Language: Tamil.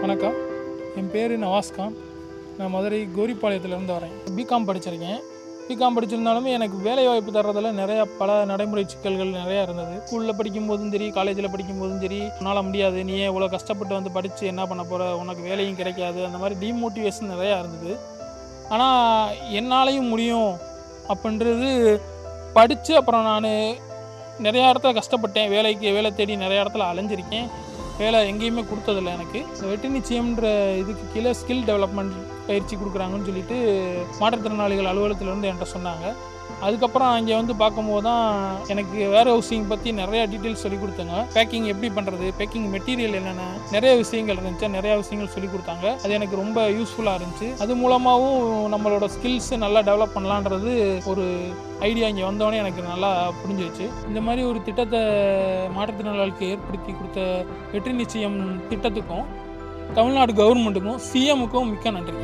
வணக்கம். என் பேர் நவாஸ்கான். நான் மதுரை கோரிப்பாளையத்துலேருந்து வரேன். பிகாம் படிச்சிருக்கேன். பிகாம் படிச்சிருந்தாலுமே எனக்கு வேலை வாய்ப்பு தர்றதில் நிறையா பல நடைமுறை சிக்கல்கள் நிறையா இருந்தது. ஸ்கூலில் படிக்கும்போதும் சரி காலேஜில் படிக்கும்போதும் சரி உன்னால் முடியாது. நீ ஏன் இவ்வளோ கஷ்டப்பட்டு வந்து படித்து என்ன பண்ண போகிற உனக்கு வேலையும் கிடைக்காது. அந்த மாதிரி டிமோட்டிவேஷன் நிறையா இருந்தது. ஆனால் என்னாலையும் முடியும் அப்படின்றது படித்து அப்புறம் நான் நிறையா இடத்துல கஷ்டப்பட்டேன். வேலைக்கு வேலை தேடி நிறையா இடத்துல அலைஞ்சிருக்கேன். வேலை எங்கேயுமே கொடுத்ததில்ல எனக்கு. வெற்றி நிச்சயம்ன்ற இதுக்கு கீழே ஸ்கில் டெவலப்மெண்ட் பயிற்சி கொடுக்குறாங்கன்னு சொல்லிட்டு மாற்றுத்திறனாளிகள் அலுவலகத்திலேருந்து என்கிட்ட சொன்னாங்க. அதுக்கப்புறம் அங்கே வந்து பார்க்கும்போது தான் எனக்கு வேர் ஹவுசிங் பற்றி நிறையா டீட்டெயில்ஸ் சொல்லி கொடுத்தாங்க. பேக்கிங் எப்படி பண்ணுறது பேக்கிங் மெட்டீரியல் என்னென்ன நிறைய விஷயங்கள் இருந்துச்சு. நிறையா விஷயங்கள் சொல்லி கொடுத்தாங்க. அது எனக்கு ரொம்ப யூஸ்ஃபுல்லாக இருந்துச்சு. அது மூலமாகவும் நம்மளோட ஸ்கில்ஸ் நல்லா டெவலப் பண்ணலான்றது ஒரு ஐடியா இங்கே வந்தோடனே எனக்கு நல்லா புரிஞ்சிச்சு இந்த மாதிரி ஒரு திட்டத்தை மாற்றுத்திறனாளிகளுக்கு ஏற்படுத்தி கொடுத்த வெற்றி நிச்சயம் திட்டத்துக்கும் தமிழ்நாடு கவர்மெண்ட்டுக்கும் சிஎமுக்கும் மிக்க நன்றி